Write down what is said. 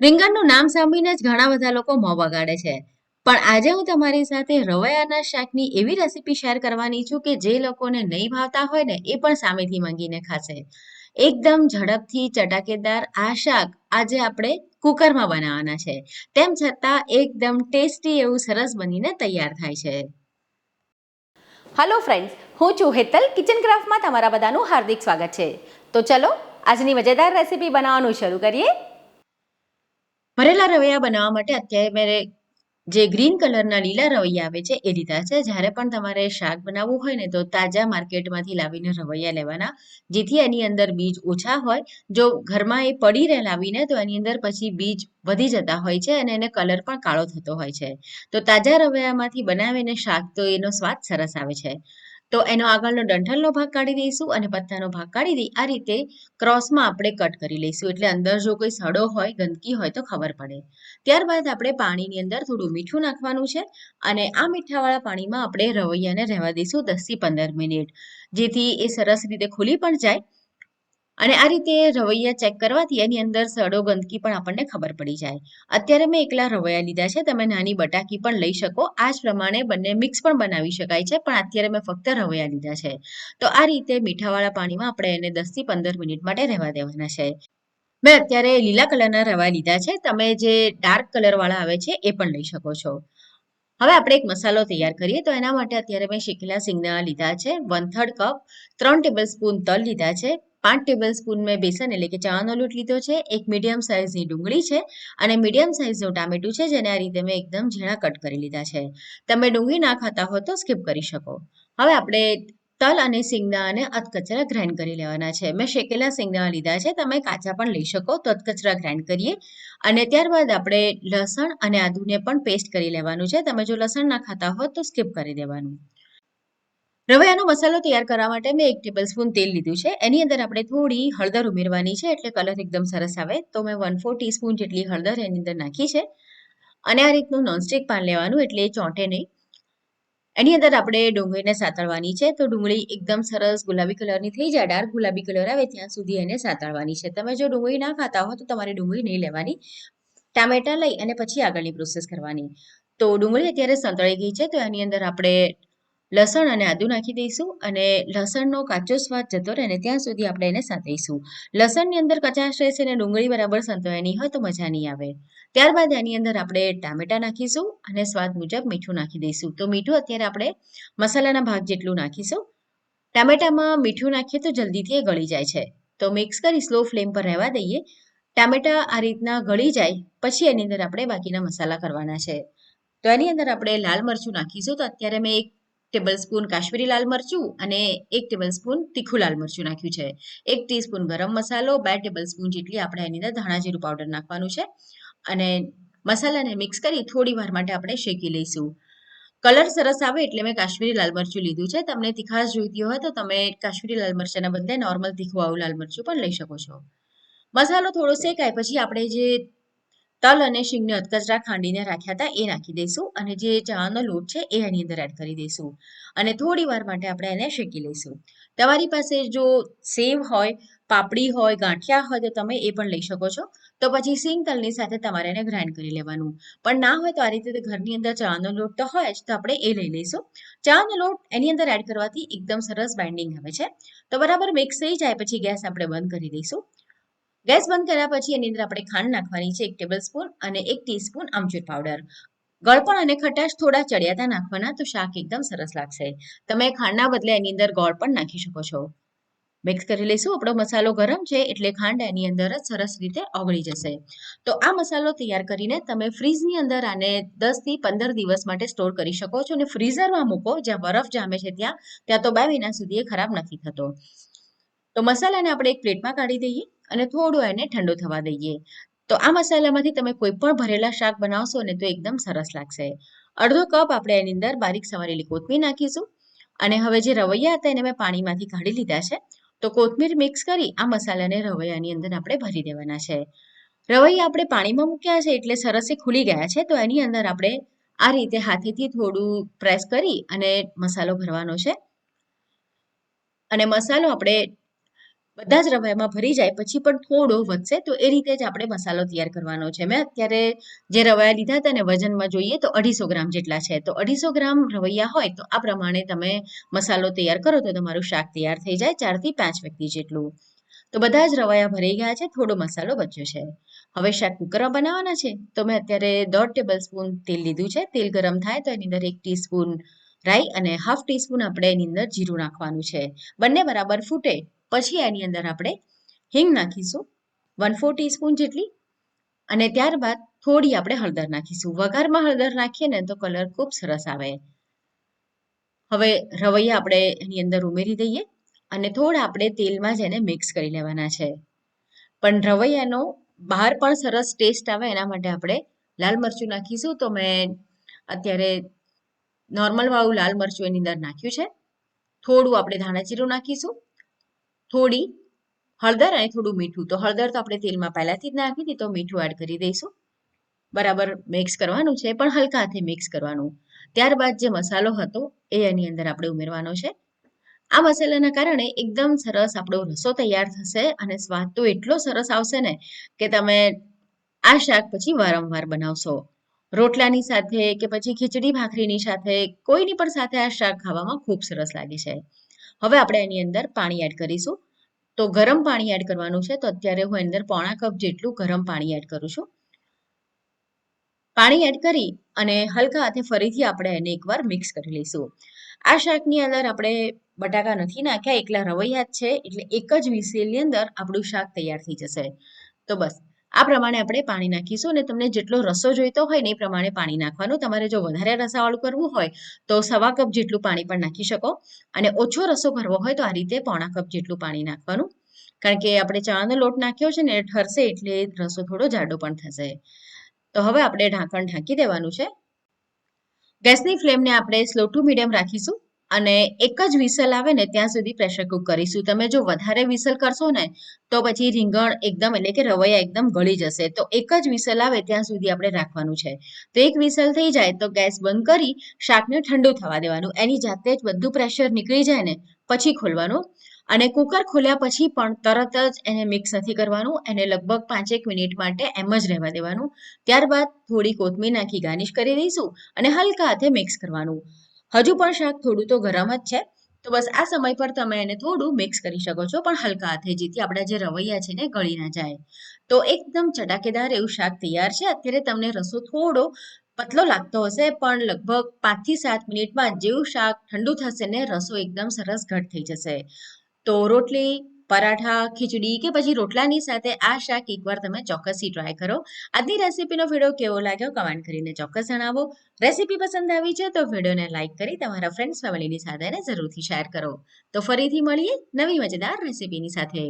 રીંગણનું નામ સાંભળીને જ ઘણા બધા લોકો મોં બગાડે છે. પણ આજે હું તમારી સાથે રવૈયાના શાકની એવી રેસીપી શેર કરવાની છું કે જે લોકોને નહીં ભાવતા હોય ને એ પણ સામેથી માંગીને ખાશે. એકદમ ઝડપથી ચટાકેદાર આ શાક આજે આપણે કુકરમાં બનાવવાના છે. તેમ છતાં એકદમ ટેસ્ટી એવું સરસ બનીને તૈયાર થાય છે. હલો ફ્રેન્ડ્સ હું છું હેતલ કિચન ક્રાફ્ટમાં તમારા બધાનું હાર્દિક સ્વાગત છે. તો ચલો, આજની મજેદાર રેસીપી બનાવવાનું શરૂ કરીએ. ભરેલા રવૈયા બનાવવા માટે અત્યારે મેં જે ગ્રીન કલરના લીલા રવૈયા આવે છે, એ લીધા છે. જ્યારે પણ તમારે શાક બનાવવું હોય ને, તો તાજા માર્કેટમાંથી લાવીને રવૈયા લેવાના. જેથી એની અંદર બીજ ઓછા હોય. જો ઘરમાં એ પડી રહે લાવીને, તો એની અંદર પછી બીજ વધી જતા હોય છે અને એને કલર પણ કાળો થતો હોય છે. તો તાજા રવૈયામાંથી બનાવીને શાક, તો એનો સ્વાદ સરસ આવે છે. તો એનો આગળનો ડંઠલનો ભાગ કાઢી દઈશું અને પત્તાનો ભાગ કાઢી દઈ. આ રીતે ક્રોસમાં આપણે કટ કરી લઈશું. એટલે અંદર જો કોઈ સડો હોય, ગંદકી હોય તો ખબર પડે. ત્યારબાદ આપણે પાણીની અંદર થોડું મીઠું નાખવાનું છે અને આ મીઠાવાળા પાણીમાં આપણે રવૈયાને રહેવા દઈશું દસથી પંદર મિનિટ. જેથી એ સરસ રીતે ખુલી પણ જાય. અને આ રીતે રવૈયા ચેક કરવાથી એની અંદર સડો ગંદકી પણ આપણને ખબર પડી જાય. અત્યારે મેં એકલા રવૈયા લીધા છે, તમે નાની બટાકી પણ લઈ શકો. આ જ પ્રમાણે બંને મિક્સ પણ બનાવી શકાય છે, પણ અત્યારે મેં ફક્ત રવૈયા લીધા છે. તો આ રીતે મીઠાવાળા પાણીમાં આપણે એને દસથી પંદર મિનિટ માટે રહેવા દેવાના છે. મેં અત્યારે લીલા કલરના રવા લીધા છે, તમે જે ડાર્ક કલરવાળા આવે છે, એ પણ લઈ શકો છો. હવે આપણે એક મસાલો તૈયાર કરીએ, તો એના માટે અત્યારે મેં શેકેલા સિંગના લીધા છે વન થર્ડ કપ ત્રણ ટેબલ સ્પૂન તલ લીધા છે પાંચ ટેબલ સ્પૂન મેં બેસન એટલે કે ચાવાનો લોટ લીધો છે, એક મીડિયમ સાઇઝની ડુંગળી છે અને મીડિયમ સાઇઝનું ટામેટું છે જેને આ રીતે મેં એકદમ ઝીણા કટ કરી લીધા છે. તમે ડુંગળી ના ખાતા હો તો સ્કીપ કરી શકો. હવે આપણે તલ અને સિંગદાણાને અધકચરા ગ્રાઇન્ડ કરી લેવાના છે. મેં શેકેલા સિંગના લીધા છે, તમે કાચા પણ લઈ શકો તો અધકચરા ગ્રાઇન્ડ કરીએ. અને ત્યારબાદ આપણે લસણ અને આદુને પણ પેસ્ટ કરી લેવાનું છે. તમે જો લસણ ના ખાતા હો તો સ્કીપ કરી દેવાનું. રવૈયાનો મસાલો તૈયાર કરવા માટે મેં એક ટેબલ સ્પૂન તેલ લીધું છે. એની અંદર આપણે થોડી હળદર ઉમેરવાની છે, એટલે કલર એકદમ સરસ આવે. તો મેં વન ફોર ટીસ્પૂન જેટલી હળદર એની અંદર નાખી છે. અને આ રીતનું નોનસ્ટિક પાન લેવાનું, એટલે ચોંટે નહીં. એની અંદર આપણે ડુંગળીને સાતળવાની છે. તો ડુંગળી એકદમ સરસ ગુલાબી કલરની થઈ જાય, ડાર્ક ગુલાબી કલર આવે ત્યાં સુધી એને સાતળવાની છે. તમે જો ડુંગળી ના ખાતા હો તો તમારે ડુંગળી નહીં લેવાની. ટામેટા લઈ અને પછી આગળની પ્રોસેસ કરવાની. તો ડુંગળી અત્યારે સંતળાઈ ગઈ છે, તો એની અંદર આપણે લસણ અને આદુ નાખી દઈશું અને લસણનો કાચો સ્વાદ જતો રહે ને ત્યાં સુધી આપણે એને સાતળીશું લસણની અંદર કચાશ રહેશે અને ડુંગળી બરાબર સંતોયાની હોય તો મજા નહીં આવે. ત્યારબાદ એની અંદર આપણે ટામેટા નાખીશું અને સ્વાદ મુજબ મીઠું નાખી દઈશું. તો મીઠું અત્યારે આપણે મસાલાના ભાગ જેટલું નાખીશું. ટામેટામાં મીઠું નાખીએ તો જલ્દીથી એ ગળી જાય છે. તો મિક્સ કરી સ્લો ફ્લેમ પર રહેવા દઈએ. ટામેટા આ રીતના ગળી જાય પછી એની અંદર આપણે બાકીના મસાલા કરવાના છે. તો એની અંદર આપણે લાલ મરચું નાખીશું. તો અત્યારે મેં એક ટેબલ સ્પૂન કાશ્મીરી લાલ મરચું અને એક ટેબલ સ્પૂન તીખું લાલ મરચું નાખ્યું છે. એક ટીસ્પૂન ગરમ મસાલો, બે ટેબલ સ્પૂન જેટલી આપણે એની અંદર ધાણા જીરું પાવડર નાખવાનું છે. અને મસાલાને મિક્સ કરી થોડી વાર માટે આપણે શેકી લઈશું. કલર સરસ આવે એટલે મેં કાશ્મીરી લાલ મરચું લીધું છે. તમને તીખાશ જોઈતી હોય તો તમે કાશ્મીરી લાલ મરચાના બદલે નોર્મલ તીખું આવું લાલ મરચું પણ લઈ શકો છો. મસાલો થોડો શેકાય, પછી આપણે જે તલ અને શીંગને અધકચરા ખાંડીને રાખ્યા હતા, એ નાખી દઈશું અને જે ચાનો લોટ છે, એ એની અંદર એડ કરી દઈશું. અને થોડી વાર માટે આપણે એને શેકી લઈશું. તમારી પાસે જો સેવ હોય, પાપડી હોય, ગાંઠિયા હોય, તો તમે એ પણ લઈ શકો છો. તો પછી સિંગ તલની સાથે તમારે એને ગ્રાઇન્ડ કરી લેવાનું. પણ ના હોય તો આ રીતે ઘરની અંદર ચાનો લોટ તો હોય જ, તો આપણે એ લઈ લઈશું. ચાનો લોટ એની અંદર એડ કરવાથી એકદમ સરસ બાઇન્ડિંગ આવે છે. તો બરાબર મિક્સ થઈ જાય, પછી ગેસ આપણે બંધ કરી દઈશું. ગેસ બંધ કર્યા પછી એની અંદર આપણે ખાંડ નાખવાની છે એક ટેબલ સ્પૂન અને એક ટીસ્પૂન આમચૂર પાવડર ગળપણ અને ખટાશ થોડા ચડિયાતા નાખવાના તો શાક એકદમ સરસ લાગશે. તમે ખાંડના બદલે એની અંદર ગોળ પણ નાખી શકો છો. મિક્સ કરી લઈશું. આપણો મસાલો ગરમ છે એટલે ખાંડ એની અંદર જ સરસ રીતે ઓગળી જશે. તો આ મસાલો તૈયાર કરીને તમે ફ્રીજની અંદર આને દસથી પંદર દિવસ માટે સ્ટોર કરી શકો છો અને ફ્રીઝરમાં મૂકો. જ્યાં બરફ જામે છે ત્યાં ત્યાં તો બે મહિના સુધી એ ખરાબ નથી થતો. તો મસાલાને આપણે એક પ્લેટમાં કાઢી દઈએ. અને થોડું એને ઠંડુ થવા દઈએ. તો આ મસાલામાંથી તમે કોઈ પણ ભરેલા શાક બનાવશો ને તો એકદમ સરસ લાગશે. અડધો કપ આપણે એની અંદર બારીક સમારેલી કોથમીર નાખીશું. અને હવે જે રવૈયા હતા એને મેં પાણીમાંથી કાઢી લીધા છે. તો કોથમીર મિક્સ કરી આ મસાલાને રવૈયાની અંદર આપણે ભરી દેવાના છે. રવૈયા આપણે પાણીમાં મૂક્યા છે એટલે સરસ ખુલી ગયા છે. તો એની અંદર આપણે આ રીતે હાથેથી થોડું પ્રેસ કરી અને મસાલો ભરવાનો છે. અને મસાલો આપણે બધા જ રવાયામાં ભરી જાય, પછી પણ થોડો વધશે, તો એ રીતે જ આપણે મસાલો તૈયાર કરવાનો છે. મેં અત્યારે જે રવૈયા લીધા હતા ને વજનમાં જોઈએ તો અઢીસો ગ્રામ જેટલા છે. તો અઢીસો ગ્રામ રવૈયા હોય તો આ પ્રમાણે તમે મસાલો તૈયાર કરો તો તમારું શાક તૈયાર થઈ જાય ચારથી પાંચ વ્યક્તિ જેટલું. તો બધા જ રવાયા ભરાઈ ગયા છે, થોડો મસાલો બચ્યો છે. હવે શાક કુકરમાં બનાવવાના છે. તો મેં અત્યારે દોઢ ટેબલ સ્પૂન તેલ લીધું છે. તેલ ગરમ થાય તો એની અંદર એક ટીસ્પૂન રાઈ અને હાફ ટીસ્પૂન આપણે એની અંદર જીરું નાખવાનું છે. બંને બરાબર ફૂટે, પછી એની અંદર આપણે હિંગ નાખીશું વન ફોર ટીસ્પૂન જેટલી, અને ત્યારબાદ થોડી આપણે હળદર નાખીશું. વઘારમાં હળદર નાખીએ ને તો કલર ખૂબ સરસ આવે. હવે રવૈયા આપણે એની અંદર ઉમેરી દઈએ, અને થોડા આપણે તેલમાં જ એને મિક્સ કરી લેવાના છે. પણ રવૈયાનો બહાર પણ સરસ ટેસ્ટ આવે, એના માટે આપણે લાલ મરચું નાખીશું. તો મેં અત્યારે નોર્મલ વાળું લાલ મરચું એની અંદર નાખ્યું છે. થોડું આપણે ધાણા જીરું નાખીશું. થોડી હળદર અને થોડું મીઠું. તો હળદર તો આપણે તેલમાં પહેલાથી જ નાખી હતી, તો મીઠું એડ કરી દઈશું. બરાબર મિક્સ કરવાનું છે, પણ હલકા હાથે મિક્સ કરવાનું. ત્યારબાદ જે મસાલો હતો, એ એની અંદર આપણે ઉમેરવાનો છે. આ મસાલાના કારણે એકદમ સરસ આપણો રસો તૈયાર થશે અને સ્વાદ તો એટલો સરસ આવશે ને કે તમે આ શાક પછી વારંવાર બનાવશો. રોટલાની સાથે કે પછી ખીચડી ભાખરીની સાથે કોઈની પણ સાથે આ શાક ખાવામાં ખૂબ સરસ લાગે છે. હવે આપણે એની અંદર પાણી એડ કરીશું. તો ગરમ પાણી એડ કરવાનું છે તો અત્યારે હું અંદર પોણા કપ જેટલું ગરમ પાણી એડ કરું છું. પાણી એડ કરી અને હલકા હાથે ફરીથી આપણે એને એકવાર મિક્સ કરી લઈશું. આ શાકની અંદર આપણે બટાકા નથી નાખ્યા, એકલા રવૈયા જ છે, એટલે એક જ વિસેલની અંદર આપણું શાક તૈયાર થઈ જશે. તો બસ આ પ્રમાણે આપણે પાણી નાખીશું અને તમને જેટલો રસો જોઈતો હોય ને એ પ્રમાણે પાણી નાખવાનું. તમારે જો વધારે રસાવાળું કરવું હોય તો સવા કપ જેટલું પાણી પણ નાખી શકો અને ઓછો રસો કરવો હોય તો આ રીતે પોણા કપ જેટલું પાણી નાખવાનું. કારણ કે આપણે ચણાનો લોટ નાખ્યો છે ને એ ઠરશે એટલે રસો થોડો જાડો પણ થશે. તો હવે આપણે ઢાંકણ ઢાંકી દેવાનું છે. ગેસની ફ્લેમને આપણે સ્લો ટુ મીડિયમ રાખીશું. અને એક જ વિસલ આવે ને ત્યાં સુધી પ્રેશર કુક કરીશું. તમે જો વધારે વિસલ કરશો ને, તો પછી રીંગણ એકદમ એટલે કે રવૈયા એકદમ ગળી જશે. તો એક જ વિસલ આવે ત્યાં સુધી આપણે રાખવાનું છે. તો એક વિસલ થઈ જાય તો ગેસ બંધ કરી શાકને ઠંડુ થવા દેવાનું. એની જાતે જ બધું પ્રેશર નીકળી જાય ને, પછી ખોલવાનું. અને કુકર ખોલ્યા પછી પણ તરત જ એને મિક્સ નથી કરવાનું. એને લગભગ પાંચેક મિનિટ માટે એમ જ રહેવા દેવાનું. ત્યારબાદ થોડી કોથમીર નાખી ગાર્નિશ કરી દઈશું અને હલકા હાથે મિક્સ કરવાનું. હજુ પણ શાક થોડું તો ગરમ જ છે. તો બસ આ સમય પર તમે એને થોડું મિક્સ કરી શકો છો, પણ હલકા હાથે, જેથી આપણા જે રવૈયા છે ને, ગળી ના જાય. તો એકદમ ચટાકેદાર એવું શાક તૈયાર છે. અત્યારે તમને રસો થોડો પતલો લાગતો હશે, પણ લગભગ પાંચથી સાત મિનિટમાં જેવું શાક ઠંડુ થશે ને, રસો એકદમ સરસ ઘટ થઈ જશે. તો રોટલી પરાઠા, ખીચડી કે પછી રોટલાની સાથે આ શાક એકવાર તમે ચોક્કસથી ટ્રાય કરો. આજની રેસીપીનો વીડિયો કેવો લાગ્યો કમેન્ટ કરીને ચોક્કસ જણાવો. રેસીપી પસંદ આવી છે તો વિડીયોને લાઇક કરી તમારા ફ્રેન્ડ્સ ફેમિલીની સાથે જરૂરથી શેર કરો. તો ફરીથી મળીએ નવી મજેદાર રેસીપીની સાથે.